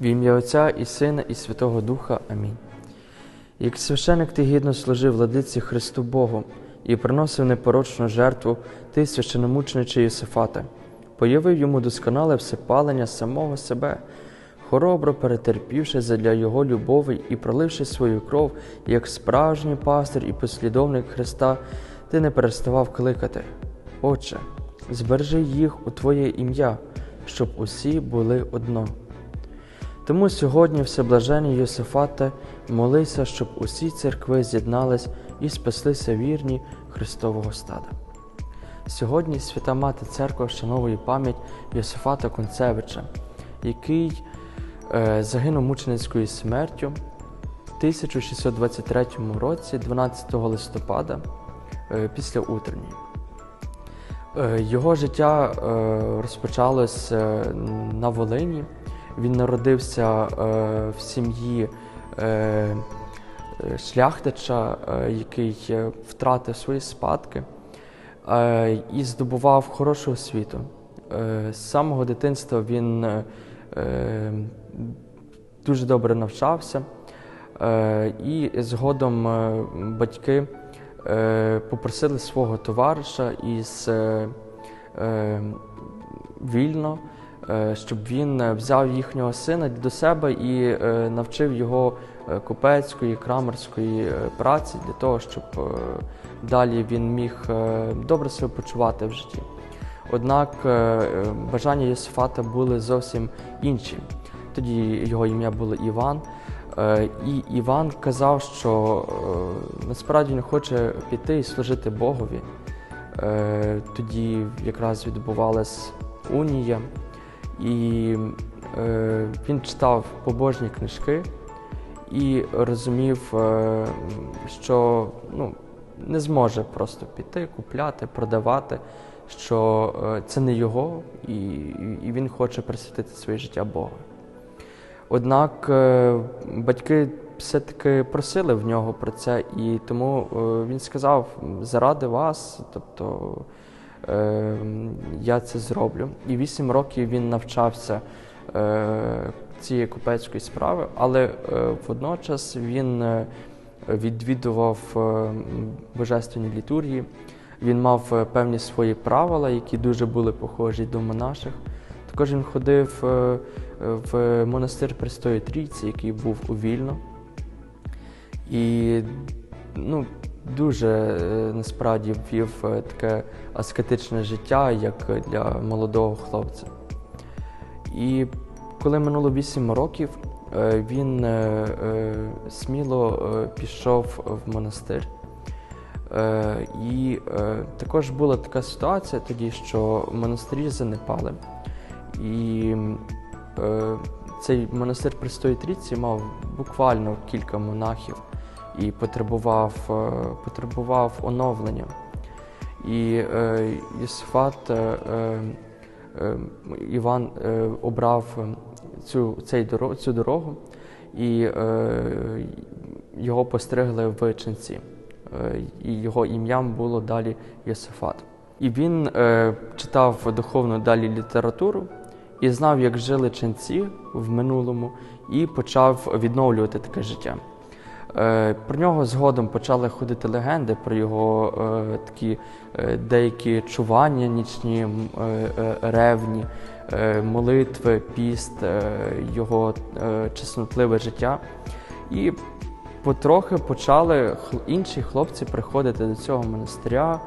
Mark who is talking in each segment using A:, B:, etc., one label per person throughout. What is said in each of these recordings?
A: В ім'я Отця і Сина, і Святого Духа. Амінь. Як священик ти гідно служив владиці Христу Богу і приносив непорочну жертву, ти, священомучениче Йосифате, появив йому досконале всепалення самого себе, хоробро перетерпівши задля Його любові і проливши свою кров, як справжній пастир і послідовник Христа, ти не переставав кликати. Отче, збережи їх у Твоє ім'я, щоб усі були одно. Тому сьогодні, всеблажені Йосифате, молися, щоб усі церкви з'єднались і спаслися вірні Христового стада. Сьогодні Свята Мати Церква вшановує пам'ять Йосифата Концевича, який е, загинув мученицькою смертю в 1623 році, 12 листопада, е, після утренньої. Е, Його життя е, розпочалось е, на Волині. Він народився е, в сім'ї е, е, шляхтича, який втратив свої спадки і здобував хорошу освіту. З самого дитинства він дуже добре навчався, і згодом батьки попросили свого товариша із вільно, щоб він е, взяв їхнього сина до себе і е, навчив його е, купецької, крамерської е, праці для того, щоб е, далі він міг е, добре себе почувати в житті. Однак е, е, бажання Йосифата були зовсім інші. Тоді його ім'я було Іван. Е, І Іван казав, що е, насправді він хоче піти і служити Богові. Е, Тоді якраз відбувалась унія, і е, він читав побожні книжки і розумів, е, що ну, не зможе просто піти, купляти, продавати, що е, це не його, і, і він хоче присвятити своє життя Богу. Однак е, батьки все-таки просили в нього про це, і тому е, він сказав: заради вас, тобто е, я це зроблю. І вісім років він навчався е, цієї купецької справи, але е, водночас він е, відвідував е, божественні літургії. Він мав е, певні свої правила, які дуже були похожі до монаших. Також він ходив е, в монастир Престої Трійці, який був у Вільно. І ну, дуже е, насправді вів е, таке аскетичне життя, як для молодого хлопця. І коли минуло 8 років, е, він сміло пішов в монастир. І також була така ситуація тоді, що монастирі занепали. І цей монастир Престої Трійці мав буквально кілька монахів і потребував, е, потребував оновлення. І е, Єсифат е, е, е, Іван е, обрав цю, цей дорогу, цю дорогу, і е, його постригли в ченці. Е, і його ім'ям було далі Єсифат. І він е, читав духовну далі літературу і знав, як жили ченці в минулому, і почав відновлювати таке життя. Е, Про нього згодом почали ходити легенди про його е, такі е, деякі чування нічні, ревні, молитви, піст, його чеснотливе життя. І потрохи почали інші хлопці приходити до цього монастиря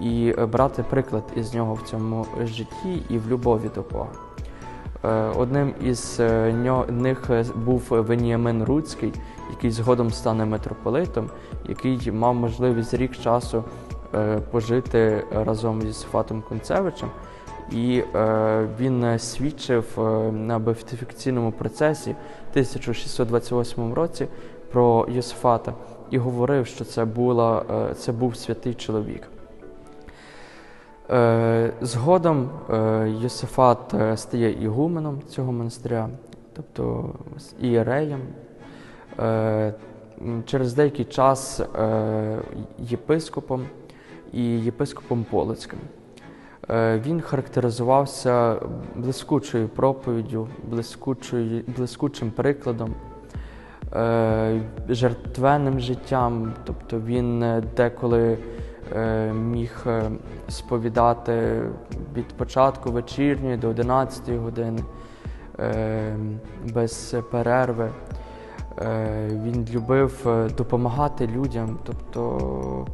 A: і брати приклад із нього в цьому житті і в любові до Бога. Одним із них був Веніамин Руцький, який згодом стане митрополитом, який мав можливість рік часу е, пожити разом зі Сифатом Концевичем. І е, він свідчив е, на беатифікаційному процесі в 1628 році про Йосифата і говорив, що це, була, е, це був святий чоловік. Е, Згодом е, Йосифат е, стає ігуменом цього монастиря, тобто ієреєм. Е, Через деякий час е, єпископом і єпископом Полоцьким. Е, Він характеризувався блискучою проповіддю, блискучою, блискучим прикладом, жертвенним життям. Тобто він деколи міг сповідати від початку вечірньої до 11 години без перерви. Е, Він любив е, допомагати людям, тобто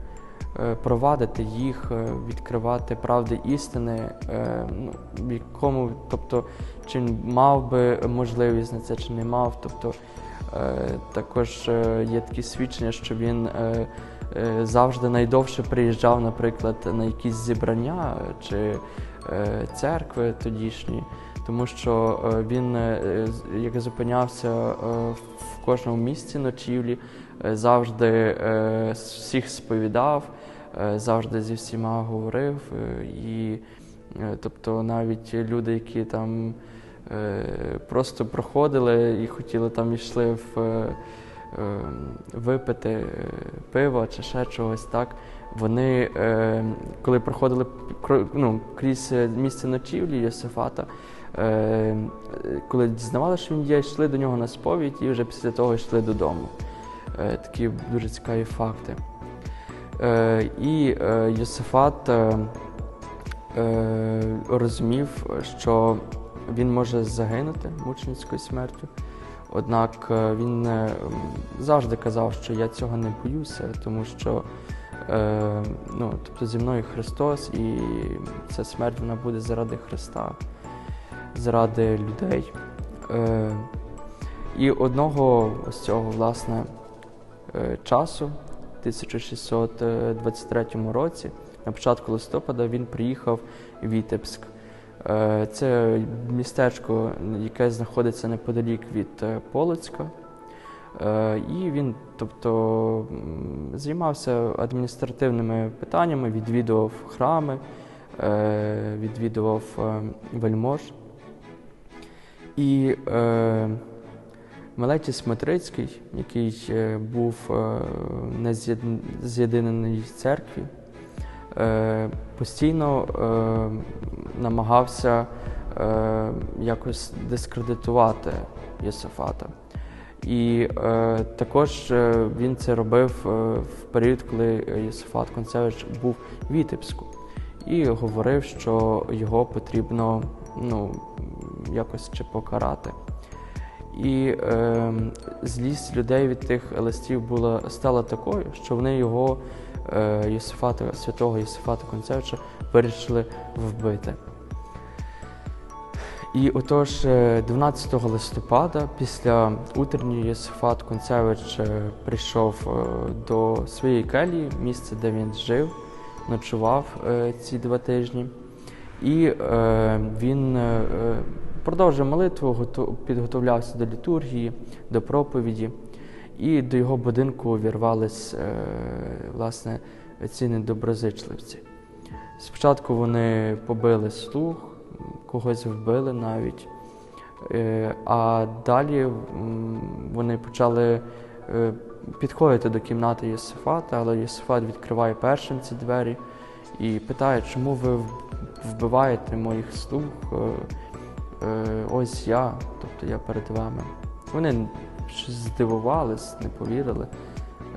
A: е, провадити їх, відкривати правди істини, ну, в якому, тобто, чи мав би можливість на це, чи не мав. Тобто, також є такі свідчення, що він завжди найдовше приїжджав, наприклад, на якісь зібрання чи церкви тодішні, тому що е, він, е, як зупинявся е, в кожному місці ночівлі, завжди всіх сповідав, завжди зі всіма говорив. І тобто навіть люди, які там просто проходили і хотіли там йшли в випити пиво чи ще чогось, так вони, коли проходили ну, крізь місце ночівлі Йосифата, коли дізнавалися, що він є, йшли до нього на сповідь і вже після того йшли додому. Е, Такі дуже цікаві факти. Е, І е, Йосифат е, е, розумів, що він може загинути мученицькою смертю. Однак е, він е, завжди казав, що я цього не боюся, тому що е, ну, тобто зі мною Христос, і ця смерть вона буде заради Христа, заради людей. Е, і одного ось цього власне е, часу, в 1623 році, на початку листопада, він приїхав в Вітебськ. Е, Це містечко, яке знаходиться неподалік від е, Полоцька. Е, І він, тобто, займався адміністративними питаннями, відвідував храми, відвідував вельмож. І е, Мелетій Смотрицький, який е, був е, не з'єднаний в церкві, е, постійно е, намагався е, якось дискредитувати Йосифата. І е, також е, він це робив е, в період, коли Йосифат Концевич був в Вітебську і говорив, що його потрібно ну, якось чи покарати. І е, злість людей від тих листів була стала такою, що вони його, е, Йосифата, святого Йосифата Концевича, вирішили вбити. І отож, е, 12 листопада, після утренньої Йосифат Концевич е, прийшов е, до своєї келії, місце, де він жив, ночував е, ці два тижні. І е, він е, продовжив молитву, підготовлявся до літургії, до проповіді, і до його будинку увірвались е, власне ці недоброзичливці. Спочатку вони побили слуг, когось вбили навіть, е, а далі вони почали е, підходити до кімнати Єсифата, але Єсифат відкриває першим ці двері і питає, чому ви вбиваєте моїх слуг? Е, Ось я, тобто я перед вами. Вони щось здивувались, не повірили,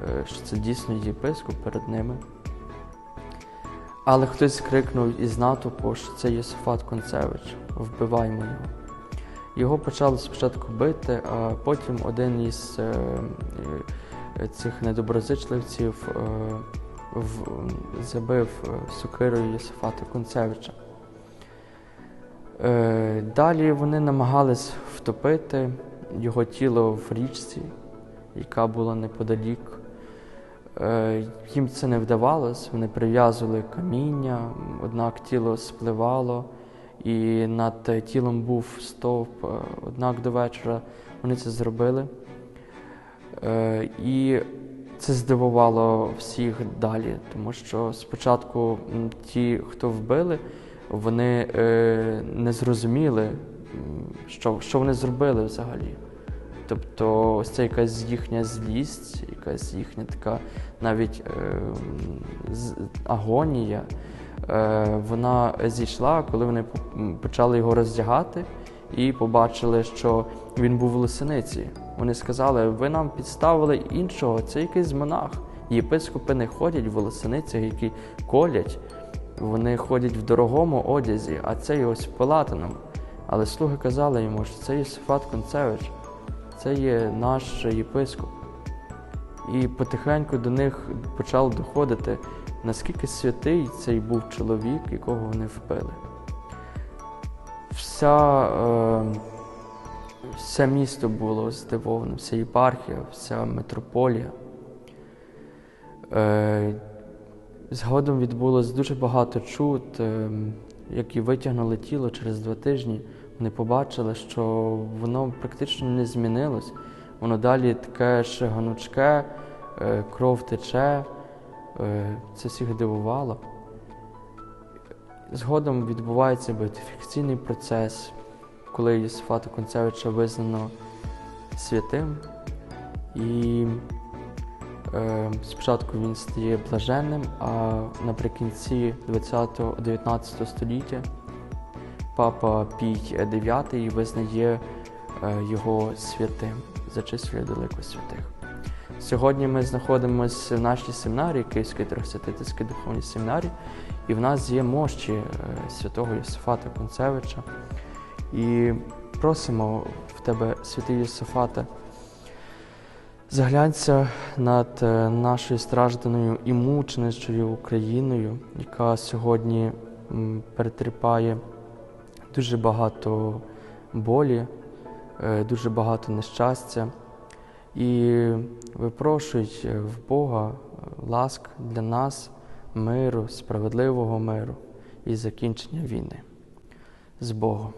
A: е, що це дійсно єпископ перед ними. Але хтось крикнув із натовпу, що це Єсифат Концевич, вбиваймо його. Його почали спочатку бити, а потім один із е, е, цих недоброзичливців е, в, забив сокирою Єсифата Концевича. Е, далі вони намагались втопити його тіло в річці, яка була неподалік. Е, Їм це не вдавалось, вони прив'язували каміння, однак тіло спливало, і над тілом був стовп. Е, Однак до вечора вони це зробили. І це здивувало всіх далі, тому що спочатку ті, хто вбили, вони е, не зрозуміли, що, що вони зробили взагалі. Тобто ось це якась їхня злість, якась їхня така навіть е, агонія, е, вона зійшла, коли вони по- почали його роздягати і побачили, що він був у лисиниці. Вони сказали: ви нам підставили іншого, це якийсь монах. Єпископи не ходять в лисиницях, які колять. Вони ходять в дорогому одязі, а це ось в. Але слуги казали йому, що це Єсифат Концевич, це є наш єпископ. І потихеньку до них почало доходити, наскільки святий цей був чоловік, якого вони вбили. Вся, е, все місто було здивоване, вся єпархія, вся митрополія. Е, Згодом відбулось дуже багато чуд, е, які витягнули тіло через два тижні. Вони побачили, що воно практично не змінилось. Воно далі таке ще гнучке, е, кров тече. Е, Це всіх дивувало. Згодом відбувається беатифікаційний процес, коли Єсифата Концевича визнано святим. І Спочатку він стає блаженним, а наприкінці 20-19 століття папа Пій IX визнає е, його святим, зачислює до лику святих. Сьогодні ми знаходимося в нашій семінарії, Київській Трьохсвятительській духовній семінарії, і в нас є мощі е, святого Йосифата Концевича. І просимо в тебе, святий Йосифате, Заглянься над е, нашою стражданою і мученичою Україною, яка сьогодні перетерпає дуже багато болі, е, дуже багато нещастя. І випрошують е, в Бога ласк для нас, миру, справедливого миру і закінчення війни. З Богом.